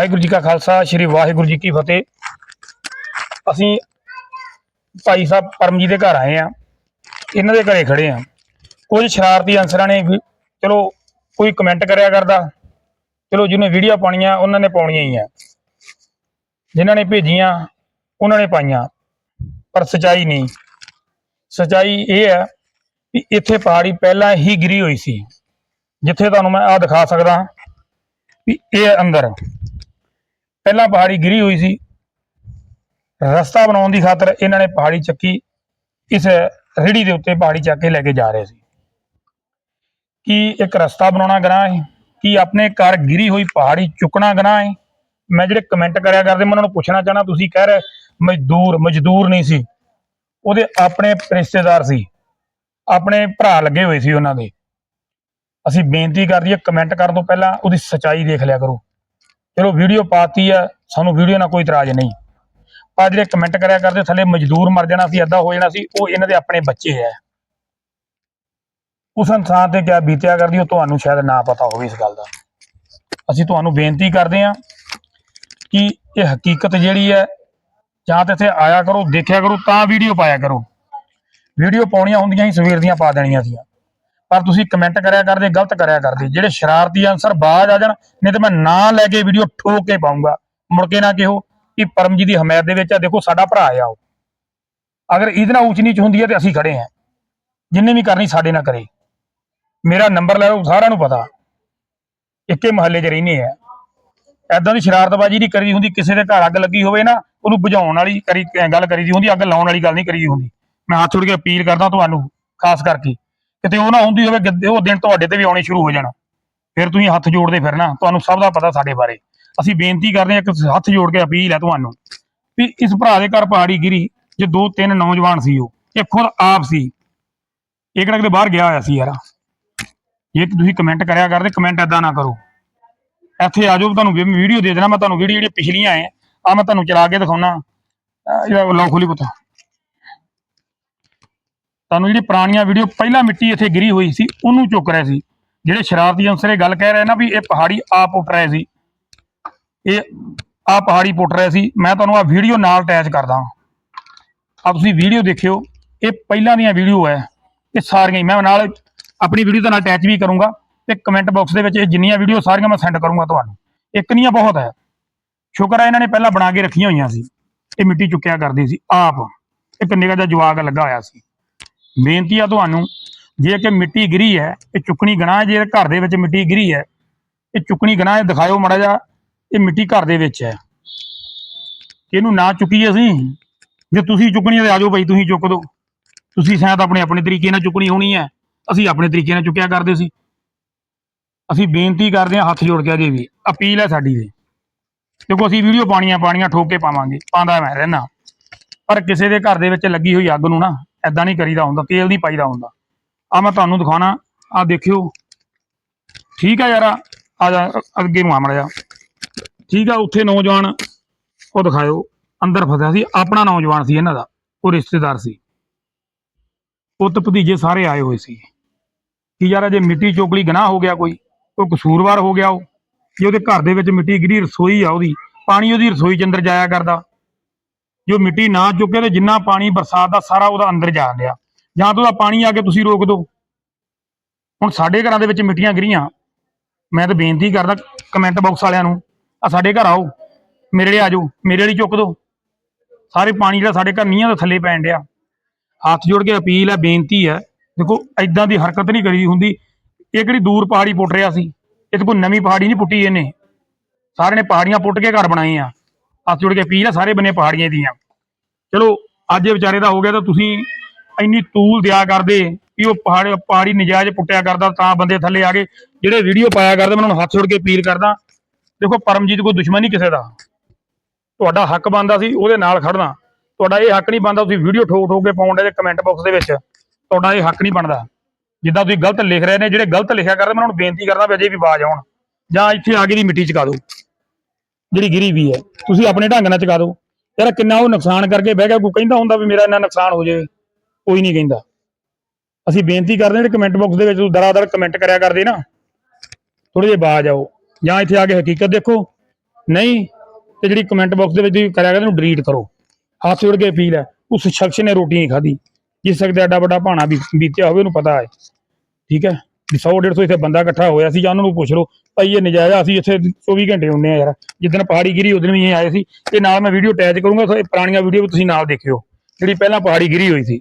ਵਾਹਿਗੁਰੂ ਜੀ ਕਾ ਖਾਲਸਾ, ਸ੍ਰੀ ਵਾਹਿਗੁਰੂ ਜੀ ਕੀ ਫਤਿਹ। ਅਸੀਂ ਭਾਈ ਸਾਹਿਬ ਪਰਮਜੀ ਦੇ ਘਰ ਆਏ ਆ ਇਹਨਾਂ ਦੇ ਘਰੇ ਖੜੇ ਆ ਕੁਝ ਸ਼ਰਾਰਤੀ ਅਨਸਰਾਂ ਨੇ ਵੀ- ਚਲੋ ਕੋਈ ਕਮੈਂਟ ਕਰਿਆ ਕਰਦਾ। ਚਲੋ ਜਿਹਨੇ ਵੀਡੀਓ ਪਾਉਣੀਆਂ, ਉਹਨਾਂ ਨੇ ਪਾਉਣੀਆਂ ਹੀ ਆ। ਜਿਨ੍ਹਾਂ ਨੇ ਭੇਜੀਆਂ, ਉਹਨਾਂ ਨੇ ਪਾਈਆਂ। ਪਰ ਸਚਾਈ ਨਹੀਂ। ਸਚਾਈ ਇਹ ਹੈ ਕਿ ਇੱਥੇ ਪਹਾੜੀ ਪਹਿਲਾਂ ਹੀ ਗਿਰੀ ਹੋਈ ਸੀ। ਜਿੱਥੇ ਤੁਹਾਨੂੰ ਮੈਂ ਆ ਦਿਖਾ ਸਕਦਾ ਹਾਂ ਵੀ ਇਹ ਅੰਦਰ ਪਹਿਲਾਂ ਪਹਾੜੀ ਗਿਰੀ ਹੋਈ ਸੀ। ਰਸਤਾ ਬਣਾਉਣ ਦੀ ਖਾਤਰ ਇਹਨਾਂ ਨੇ ਪਹਾੜੀ ਚੱਕੀ, ਇਸ ਰੇੜੀ ਦੇ ਉੱਤੇ ਪਹਾੜੀ ਚੱਕ ਕੇ ਲੈ ਕੇ ਜਾ ਰਹੇ ਸੀ। ਕੀ ਇੱਕ ਰਸਤਾ ਬਣਾਉਣਾ ਗੁਨਾਹ ਹੈ? ਕੀ ਆਪਣੇ ਘਰ ਗਿਰੀ ਹੋਈ ਪਹਾੜੀ ਚੁੱਕਣਾ ਗੁਨਾਹ ਹੈ? ਮੈਂ ਜਿਹੜੇ ਕਮੈਂਟ ਕਰਿਆ ਕਰਦੇ, ਮੈਂ ਉਹਨਾਂ ਨੂੰ ਪੁੱਛਣਾ ਚਾਹਣਾ ਤੁਸੀਂ ਕਹਿ ਰਹੇ ਮਜ਼ਦੂਰ ਮਜ਼ਦੂਰ ਨਹੀਂ ਸੀ। ਉਹਦੇ ਆਪਣੇ ਰਿਸ਼ਤੇਦਾਰ ਸੀ। ਆਪਣੇ ਭਰਾ ਲੱਗੇ ਹੋਏ ਸੀ ਉਹਨਾਂ ਦੇ। ਅਸੀਂ ਬੇਨਤੀ ਕਰਦੀ ਹੈ ਕਮੈਂਟ ਕਰਨ ਤੋਂ ਪਹਿਲਾਂ ਉਹਦੀ ਸਚਾਈ ਦੇਖ ਲਿਆ ਕਰੋ। ਚਲੋ ਵੀਡੀਓ ਪਾਤੀ ਆ, ਸਾਨੂੰ ਵੀਡੀਓ ਨਾਲ ਕੋਈ ਇਤਰਾਜ਼ ਨਹੀਂ। ਪਰ ਜਿਹੜੇ ਕਮੈਂਟ ਕਰਿਆ ਕਰਦੇ, ਥੱਲੇ ਮਜ਼ਦੂਰ ਮਰ ਜਾਣਾ ਸੀ, ਅੱਧਾ ਹੋ ਜਾਣਾ ਸੀ, ਉਹ ਇਹਨਾਂ ਦੇ ਆਪਣੇ ਬੱਚੇ ਹੈ ਉਸ ਇਨਸਾਨ ਤੇ ਕਿਆ ਬੀਤਿਆ ਕਰਦੀ, ਉਹ ਤੁਹਾਨੂੰ ਸ਼ਾਇਦ ਨਾ ਪਤਾ ਹੋਵੇ ਇਸ ਗੱਲ ਦਾ। ਅਸੀਂ ਤੁਹਾਨੂੰ ਬੇਨਤੀ ਕਰਦੇ ਹਾਂ ਕਿ ਇਹ ਹਕੀਕਤ ਜਿਹੜੀ ਹੈ, ਜਾਂ ਤੇ ਇੱਥੇ ਆਇਆ ਕਰੋ, ਦੇਖਿਆ ਕਰੋ, ਤਾਂ ਵੀਡੀਓ ਪਾਇਆ ਕਰੋ। ਵੀਡੀਓ ਪਾਉਣੀਆਂ ਹੁੰਦੀਆਂ ਸੀ, ਸਵੇਰ ਦੀਆਂ ਪਾ ਦੇਣੀਆਂ ਸੀ ਪਰ ਤੁਸੀਂ ਕਮੈਂਟ ਕਰਿਆ ਕਰਦੇ, ਗਲਤ ਕਰਿਆ ਕਰਦੇ। ਜਿਹੜੇ ਸ਼ਰਾਰਤੀ ਅਨਸਰ ਬਾਜ ਆ ਜਾਣ, ਨਹੀਂ ਤੇ ਮੈਂ ਨਾਂ ਲੈ ਕੇ ਵੀਡੀਓ ਠੋਕ ਕੇ ਪਾਉਂਗਾ। ਮੁੜ ਕੇ ਨਾ ਕਿਹੋ ਕਿ ਪਰਮਜੀ ਦੀ ਹਮਾਇਤ ਦੇ ਵਿੱਚ ਆ, ਦੇਖੋ ਸਾਡਾ ਭਰਾ ਆ ਉਹ। ਅਗਰ ਇਹਦੇ ਨਾਲ ਉੱਚ ਨੀਚ ਹੁੰਦੀ ਹੈ ਤੇ ਅਸੀਂ ਖੜੇ ਹਾਂ ਜਿੰਨੇ ਵੀ ਕਰਨੀ ਸਾਡੇ ਨਾਲ ਕਰੇ। ਮੇਰਾ ਨੰਬਰ ਲੈ ਲਓ, ਸਾਰਿਆਂ ਨੂੰ ਪਤਾ। ਇੱਕੇ ਮਹੱਲੇ 'ਚ ਰਹਿੰਦੇ ਆ। ਐਦਾਂ ਦੀ ਸ਼ਰਾਰਤਬਾਜ਼ੀ ਨਹੀਂ ਕਰੀ ਹੁੰਦੀ, ਕਿਸੇ ਦੇ ਘਰ ਅੱਗ ਲੱਗੀ ਹੋਵੇ ਨਾ, ਉਹਨੂੰ ਬੁਝਾਉਣ ਵਾਲੀ ਕਰੀ ਗੱਲ ਕਰੀ ਦੀ ਹੁੰਦੀ, ਅੱਗ ਲਾਉਣ ਵਾਲੀ ਗੱਲ ਨਹੀਂ ਕਰੀਦੀ ਹੁੰਦੀ। ਮੈਂ ਹੱਥ ਜੋੜ ਕੇ ਅਪੀਲ ਕਰਦਾ ਤੁਹਾਨੂੰ, ਖਾਸ ਕਰਕੇ। ਕਿਤੇ ਉਹ ਨਾ ਹੁੰਦੀ ਹੋਵੇ ਕਿ ਉਹ ਦਿਨ ਤੁਹਾਡੇ ਤੇ ਵੀ ਆਉਣੇ ਸ਼ੁਰੂ ਹੋ ਜਾਣ। ਫਿਰ ਤੁਸੀਂ ਹੱਥ ਜੋੜਦੇ ਫਿਰਨਾ। ਤੁਹਾਨੂੰ ਸਭ ਦਾ ਪਤਾ ਸਾਡੇ ਬਾਰੇ। ਅਸੀਂ ਬੇਨਤੀ ਕਰਦੇ ਹਾਂ ਇੱਕ ਹੱਥ ਜੋੜ ਕੇ ਅਪੀਲ ਹੈ ਤੁਹਾਨੂੰ ਵੀ ਇਸ ਭਰਾ ਦੇ ਘਰ ਪਹਾੜੀ ਗਿਰੀ, ਜੇ ਦੋ ਤਿੰਨ ਨੌਜਵਾਨ ਸੀ ਉਹ, ਇਹ ਖੁਦ ਆਪ ਸੀ। ਇਹ ਕਿਹੜਾ ਕਿਤੇ ਬਾਹਰ ਗਿਆ ਹੋਇਆ ਸੀ ਯਾਰ। ਜੇ ਤੁਸੀਂ ਕਮੈਂਟ ਕਰਿਆ ਕਰਦੇ ਕਮੈਂਟ ਏਦਾਂ ਨਾ ਕਰੋ। ਇੱਥੇ ਆ ਜਾਓ ਤੁਹਾਨੂੰ ਵੀਡੀਓ ਦੇ ਦੇਣਾ, ਮੈਂ ਤੁਹਾਨੂੰ ਵੀਡੀਓ ਜਿਹੜੀਆਂ ਪਿਛਲੀਆਂ ਆਏ ਆ ਮੈਂ ਤੁਹਾਨੂੰ ਚਲਾ ਕੇ ਦਿਖਾਉਣਾ। ਆਹ ਇਹਦਾ ਲਓ ਖੋਲੀ ਪੁੱਤ। ਤੁਹਾਨੂੰ ਜਿਹੜੀ ਪੁਰਾਣੀਆਂ ਵੀਡੀਓ ਪਹਿਲਾਂ ਮਿੱਟੀ ਇੱਥੇ ਗਿਰੀ ਹੋਈ ਸੀ, ਉਹਨੂੰ ਚੁੱਕ ਰਹੇ ਸੀ। ਜਿਹੜੇ ਸ਼ਰਾਰਤੀ ਅਨਸਰ ਇਹ ਗੱਲ ਕਹਿ ਰਹੇ ਨਾ ਵੀ ਇਹ ਪਹਾੜੀ ਆਪ ਉੱਟ ਰਹੇ ਸੀ। ਇਹ ਆ ਪਹਾੜੀ ਪੁੱਟ ਰਿਹਾ ਸੀ। ਮੈਂ ਤੁਹਾਨੂੰ ਆ ਵੀਡੀਓ ਨਾਲ ਅਟੈਚ ਕਰਦਾ ਆ ਤੁਸੀਂ ਵੀਡੀਓ ਦੇਖਿਓ, ਇਹ ਪਹਿਲਾਂ ਦੀਆਂ ਵੀਡੀਓ ਹੈ। ਇਹ ਸਾਰੀਆਂ ਹੀ। ਮੈਂ ਨਾਲ ਆਪਣੀ ਵੀਡੀਓ ਦੇ ਨਾਲ ਅਟੈਚ ਵੀ ਕਰੂੰਗਾ ਤੇ ਕਮੈਂਟ ਬਾਕਸ ਦੇ ਵਿੱਚ ਇਹ ਜਿੰਨੀਆਂ ਵੀਡੀਓ ਸਾਰੀਆਂ ਮੈਂ ਸੈਂਡ ਕਰੂੰਗਾ ਤੁਹਾਨੂੰ। ਇੱਕ ਨਹੀਂ ਆ ਬਹੁਤ ਹੈ। ਸ਼ੁਕਰ ਹੈ ਇਹਨਾਂ ਨੇ ਪਹਿਲਾਂ ਬਣਾ ਕੇ ਰੱਖੀਆਂ ਹੋਈਆਂ ਸੀ। ਇਹ ਮਿੱਟੀ ਚੁੱਕਿਆ ਕਰਦੀ ਸੀ। ਆਪ ਇੱਕ ਨਿੱਕਾ ਜਿਹਾ ਜਵਾਗ ਲੱਗਾ ਹੋਇਆ ਸੀ। ਬੇਨਤੀ ਆ ਤੁਹਾਨੂੰ, ਜੇ ਕਿ ਮਿੱਟੀ ਗਿਰੀ ਹੈ, ਇਹ ਚੁੱਕਣੀ ਗਨਾਹ ਜੇ ਘਰ ਦੇ ਵਿੱਚ ਮਿੱਟੀ ਗਿਰੀ ਹੈ, ਇਹ ਚੁੱਕਣੀ ਗਨਾਹ ਹੈ, ਦਿਖਾਇਓ ਮੜਾ ਜਾ ਇਹ ਮਿੱਟੀ ਘਰ ਦੇ ਵਿੱਚ ਹੈ। ਇਹਨੂੰ ਨਾ ਚੁੱਕੀਏ ਅਸੀਂ, ਜੇ ਤੁਸੀਂ ਚੁੱਕਣੀ ਹੈ ਤੇ ਆਜੋ ਭਾਈ, ਤੁਸੀਂ ਚੁੱਕ ਦਿਓ ਤੁਸੀਂ ਸ਼ਾਇਦ ਆਪਣੇ ਆਪਣੇ ਤਰੀਕੇ ਨਾਲ ਚੁੱਕਣੀ ਹੋਣੀ ਹੈ, ਅਸੀਂ ਆਪਣੇ ਤਰੀਕੇ ਨਾਲ ਚੁੱਕਿਆ ਕਰਦੇ ਸੀ। ਅਸੀਂ ਬੇਨਤੀ ਕਰਦੇ ਹਾਂ, ਹੱਥ ਜੋੜ ਕੇ ਅਜੇ ਵੀ, ਅਪੀਲ ਹੈ ਸਾਡੀ ਦੇ ਦੇਖੋ, ਅਸੀਂ ਵੀਡੀਓ ਪਾਣੀਆਂ ਪਾਣੀਆਂ ਠੋਕ ਕੇ ਪਾਵਾਂਗੇ, ਪਾਉਂਦਾ ਮੈਂ ਰਹਿਣਾ ਪਰ ਕਿਸੇ ਦੇ ਘਰ ਦੇ ਵਿੱਚ ਲੱਗੀ ਹੋਈ ਅੱਗ ਨੂੰ ਨਾ ਐਦਾਂ ਨਹੀਂ ਕਰੀਦਾ ਹੁੰਦਾ, ਤੇਲ ਨਹੀਂ ਪਾਈਦਾ ਹੁੰਦਾ। ਆ ਮੈਂ ਤੁਹਾਨੂੰ ਦਿਖਾਉਣਾ ਆ ਦੇਖਿਓ। ਠੀਕ ਆ ਯਾਰ, ਆ ਜਾ, ਅੱਗੇ ਨੂੰ ਆਮੜ ਜਾ ਠੀਕ ਆ, ਉੱਥੇ ਨੌਜਵਾਨ, ਉਹ ਦਿਖਾਇਓ। ਅੰਦਰ ਫਸਿਆ ਸੀ, ਆਪਣਾ ਨੌਜਵਾਨ ਸੀ ਇਹਨਾਂ ਦਾ, ਉਹ ਰਿਸ਼ਤੇਦਾਰ ਸੀ। ਪੁੱਤ ਭਤੀਜੇ ਸਾਰੇ ਆਏ ਹੋਏ ਸੀ। ਕਿ ਯਾਰ ਜੇ ਮਿੱਟੀ ਚੋਕਲੀ ਗਨਾਹ ਹੋ ਗਿਆ ਕੋਈ ਉਹ ਕਸੂਰਵਾਰ ਹੋ ਗਿਆ ਉਹ। ਜੇ ਉਹਦੇ ਘਰ ਦੇ ਵਿੱਚ ਮਿੱਟੀ ਗਿਰੀ, ਰਸੋਈ ਆ ਉਹਦੀ, ਪਾਣੀ ਉਹਦੀ ਰਸੋਈ ਚ ਅੰਦਰ ਜਾਇਆ ਕਰਦਾ। ਜੋ ਮਿੱਟੀ ਨਾ ਚੁੱਕੇ ਤੇ ਜਿੰਨਾ ਪਾਣੀ ਬਰਸਾਤ ਦਾ ਸਾਰਾ ਉਹਦਾ ਅੰਦਰ ਜਾ ਰਿਹਾ ਜਾਂ ਤਾਂ ਉਹਦਾ ਪਾਣੀ ਆ ਕੇ ਤੁਸੀਂ ਰੋਕ ਦਿਓ ਹੁਣ ਸਾਡੇ ਘਰਾਂ ਦੇ ਵਿੱਚ ਮਿੱਟੀਆਂ ਗਿਰੀਆਂ। ਮੈਂ ਤਾਂ ਬੇਨਤੀ ਕਰਦਾ ਕਮੈਂਟ ਬਾਕਸ ਵਾਲਿਆਂ ਨੂੰ, ਆ ਸਾਡੇ ਘਰ ਆਓ। ਮੇਰੇ ਲਈ ਆ ਜਾਓ। ਮੇਰੇ ਲਈ ਚੁੱਕ ਦਿਓ ਸਾਰੇ ਪਾਣੀ ਜਿਹੜਾ ਸਾਡੇ ਘਰ ਨੀਆਂ ਦੇ ਥੱਲੇ ਪੈਣ ਡਿਆ। ਹੱਥ ਜੋੜ ਕੇ ਅਪੀਲ ਹੈ, ਬੇਨਤੀ ਹੈ। ਦੇਖੋ ਐਦਾਂ ਦੀ ਹਰਕਤ ਨਹੀਂ ਕਰੀ ਹੁੰਦੀ। ਇਹ ਕਿਹੜੀ ਦੂਰ ਪਹਾੜੀ ਪੁੱਟ ਰਿਹਾ ਸੀ। ਇਹ ਤਾਂ ਕੋਈ ਨਵੀਂ ਪਹਾੜੀ ਨਹੀਂ ਪੁੱਟੀ ਇਹਨੇ। ਸਾਰੇ ਨੇ ਪਹਾੜੀਆਂ ਪੁੱਟ ਕੇ ਘਰ ਬਣਾਏ ਆ। ਹੱਥ ਜੋੜ ਕੇ ਅਪੀਲ ਆ ਸਾਰੇ ਬੰਨੇ ਪਹਾੜੀਆਂ ਦੀਆਂ ਚਲੋ, ਅੱਜ ਇਹ ਵਿਚਾਰੇ ਦਾ ਹੋ ਗਿਆ ਤਾਂ ਤੁਸੀਂ ਇੰਨੀ ਤੂਲ ਦਿਆ ਕਰਦੇ ਵੀ ਉਹ ਪਹਾੜ, ਪਹਾੜੀ ਨਜਾਇਜ਼ ਪੁੱਟਿਆ ਕਰਦਾ ਤਾਂ ਬੰਦੇ ਥੱਲੇ ਆ ਗਏ। ਜਿਹੜੇ ਵੀਡੀਓ ਪਾਇਆ ਕਰਦੇ, ਮੈਂ ਉਹਨਾਂ ਨੂੰ ਹੱਥ ਜੋੜ ਕੇ ਅਪੀਲ ਕਰਦਾ, ਦੇਖੋ ਪਰਮਜੀਤ ਕੋਈ ਦੁਸ਼ਮਣ ਨਹੀਂ ਕਿਸੇ ਦਾ। ਤੁਹਾਡਾ ਹੱਕ ਬਣਦਾ ਸੀ, ਉਹਦੇ ਨਾਲ ਖੜਨਾ ਤੁਹਾਡਾ ਇਹ ਹੱਕ ਨਹੀਂ ਬਣਦਾ, ਤੁਸੀਂ ਵੀਡੀਓ ਠੋਕ ਠੋਕ ਕੇ ਪਾਉਣ ਦੇ ਕਮੈਂਟ ਬਾਕਸ ਦੇ ਵਿੱਚ। ਤੁਹਾਡਾ ਇਹ ਹੱਕ ਨਹੀਂ ਬਣਦਾ। ਜਿੱਦਾਂ ਤੁਸੀਂ ਗਲਤ ਲਿਖ ਰਹੇ ਨੇ, ਜਿਹੜੇ ਗਲਤ ਲਿਖਿਆ ਕਰਦੇ, ਮੈਂ ਉਹਨਾਂ ਨੂੰ ਬੇਨਤੀ ਕਰਦਾ ਵੀ ਅਜੇ ਵੀ ਆਵਾਜ਼ ਆਉਣ। ਜਾਂ ਇੱਥੇ ਆ ਕੇ ਦੀ ਮਿੱਟੀ ਚਕਾ ਦਿਓ। ਜਿਹੜੀ ਗਿਰੀ ਵੀ ਹੈ, ਤੁਸੀਂ ਆਪਣੇ ਢੰਗ ਨਾਲ ਚੁਕਾ ਦਿਓ। ਯਾਰ ਕਿੰਨਾ ਉਹ ਨੁਕਸਾਨ ਕਰਕੇ ਬਹਿ ਗਿਆ, ਕੋਈ ਕਹਿੰਦਾ ਹੁੰਦਾ ਵੀ ਮੇਰਾ ਇੰਨਾ ਨੁਕਸਾਨ ਹੋ ਜਾਵੇ। ਕੋਈ ਨਹੀਂ ਕਹਿੰਦਾ। ਅਸੀਂ ਬੇਨਤੀ ਕਰਦੇ ਹਾਂ, ਜਿਹੜੇ ਕਮੈਂਟ ਬਾਕਸ ਦੇ ਵਿੱਚ ਤੁਸੀਂ ਦਰਾਦਰ ਕਮੈਂਟ ਕਰਿਆ ਕਰਦੇ ਨਾ ਥੋੜੇ ਜਿਹੇ ਬਾਜ ਆਓ। ਜਾਂ ਇੱਥੇ ਆ ਕੇ ਹਕੀਕਤ ਦੇਖੋ। ਨਹੀਂ, ਤੇ ਜਿਹੜੀ ਕਮੈਂਟ ਬਾਕਸ ਦੇ ਵਿੱਚ ਤੁਸੀਂ ਕਰਿਆ ਕਰਦੇ ਨੂੰ ਡਿਲੀਟ ਕਰੋ। ਹੱਥ ਜੋੜ ਕੇ ਅਪੀਲ ਹੈ, ਉਸ ਸ਼ਖਸ ਨੇ ਰੋਟੀ ਨਹੀਂ ਖਾਧੀ। ਜਿਸ ਸਕਦੇ ਐਡਾ ਵੱਡਾ ਭਾਣਾ ਬੀਤਿਆ ਹੋਵੇ, ਉਹਨੂੰ ਪਤਾ ਹੈ। ਠੀਕ ਹੈ? 100 150 ਇੱਥੇ ਬੰਦਾ ਇਕੱਠਾ ਹੋਇਆ ਸੀ ਜਾਂ ਉਹਨਾਂ ਨੂੰ ਪੁੱਛ ਲਓ ਭਾਈ ਇਹ ਨਜਾਇਜ਼ ਆ, ਅਸੀਂ ਇੱਥੇ 24 ਘੰਟੇ ਹੁੰਨੇ ਆ ਯਾਰ। ਜਿੱਦਣ ਪਹਾੜੀ ਗਿਰੀ ਉਦੋਂ ਵੀ ਇਹ ਆਏ ਸੀ। ਤੇ ਨਾਲ ਮੈਂ ਵੀਡੀਓ ਅਟੈਚ ਕਰੂੰਗਾ ਸੋ ਇਹ ਪੁਰਾਣੀਆਂ ਵੀਡੀਓ ਵੀ ਤੁਸੀਂ ਨਾਲ ਦੇਖਿਓ ਜਿਹੜੀ ਪਹਿਲਾਂ ਪਹਾੜੀ ਗਿਰੀ ਹੋਈ ਸੀ।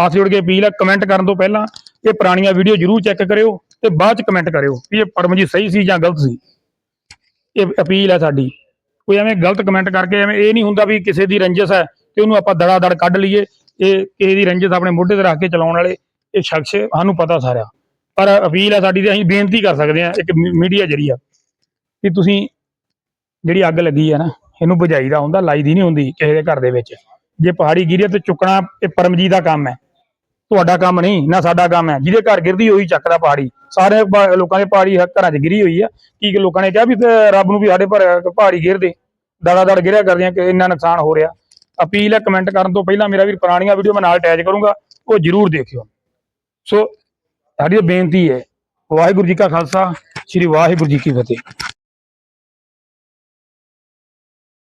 ਹੱਥ ਜੋੜ ਕੇ ਅਪੀਲ ਹੈ ਕਮੈਂਟ ਕਰਨ ਤੋਂ ਪਹਿਲਾਂ ਇਹ ਪੁਰਾਣੀਆਂ ਵੀਡੀਓ ਜ਼ਰੂਰ ਚੈੱਕ ਕਰਿਓ ਤੇ ਬਾਅਦ ਚ ਕਮੈਂਟ ਕਰਿਓ ਵੀ ਇਹ ਪਰਮਜੀਤ ਸਹੀ ਸੀ ਜਾਂ ਗਲਤ ਸੀ। ਇਹ ਅਪੀਲ ਹੈ ਸਾਡੀ। ਕੋਈ ਐਵੇਂ ਗਲਤ ਕਮੈਂਟ ਕਰਕੇ ਐਵੇਂ ਇਹ ਨਹੀਂ ਹੁੰਦਾ ਵੀ ਕਿਸੇ ਦੀ ਰੰਜਿਸ਼ ਹੈ ਤੇ ਉਹਨੂੰ ਆਪਾਂ ਦੜਾ ਦੜ ਕੱਢ ਲਈਏ। ਇਹ ਕਿਸੇ ਦੀ ਰੰਜਿਸ਼ ਆਪਣੇ ਮੋਢੇ ਤੇ ਰੱਖ ਕੇ ਚਲਾਉਣ ਵਾਲੇ ਇਹ ਸ਼ਖਸ ਸਾਨੂੰ ਪਤਾ ਸਾਰਿਆ। ਪਰ ਅਪੀਲ ਹੈ ਸਾਡੀ ਤੇ ਅਸੀਂ ਬੇਨਤੀ ਕਰ ਸਕਦੇ ਹਾਂ, ਇੱਕ ਮੀਡੀਆ ਜਰੀਆ ਕਿ ਤੁਸੀਂ ਜਿਹੜੀ ਅੱਗ ਲੱਗੀ ਹੈ ਨਾ, ਇਹਨੂੰ ਬੁਝਾਈ ਦਾ ਹੁੰਦਾ ਲਾਈ ਦੀ ਨਹੀਂ ਹੁੰਦੀ ਕਿਸੇ ਦੇ ਘਰ ਦੇ ਵਿੱਚ। ਜੇ ਪਹਾੜੀ ਗਿਰੀ ਹੈ ਤੇ ਚੁੱਕਣਾ ਇਹ ਪਰਮਜੀਤ ਦਾ ਕੰਮ ਹੈ। ਤੁਹਾਡਾ ਕੰਮ ਨਹੀਂ, ਨਾ ਸਾਡਾ ਕੰਮ ਹੈ। ਜਿਹਦੇ ਘਰ ਗਿਰਦੀ ਉਹੀ ਚੱਕਦਾ ਪਹਾੜੀ। ਸਾਰੇ ਲੋਕਾਂ ਦੇ ਪਹਾੜੀ ਘਰਾਂ 'ਚ ਗਿਰੀ ਹੋਈ ਆ। ਕੀ ਲੋਕਾਂ ਨੇ ਕਿਹਾ ਵੀ ਰੱਬ ਨੂੰ ਵੀ ਸਾਡੇ ਪਰ ਪਹਾੜੀ ਗਿਰਦੇ ਦੜਾ ਦੜ ਗਿਰਿਆ ਕਰਦੀਆਂ ਕਿ ਇੰਨਾ ਨੁਕਸਾਨ ਹੋ ਰਿਹਾ। ਅਪੀਲ ਹੈ, ਕਮੈਂਟ ਕਰਨ ਤੋਂ ਪਹਿਲਾਂ ਮੇਰਾ ਵੀ ਪੁਰਾਣੀਆਂ ਵੀਡੀਓ ਮੈਂ ਨਾਲ ਅਟੈਚ ਕਰੂੰਗਾ, ਉਹ ਜਰੂਰ ਦੇਖਿਓ। ਸੋ ਸਾਡੀ ਇਹ ਬੇਨਤੀ ਹੈ ਵਾਹਿਗੁਰੂ ਜੀ ਕਾ ਖਾਲਸਾ ਸ੍ਰੀ ਵਾਹਿਗੁਰੂ ਜੀ ਕੀ ਫਤਿਹ।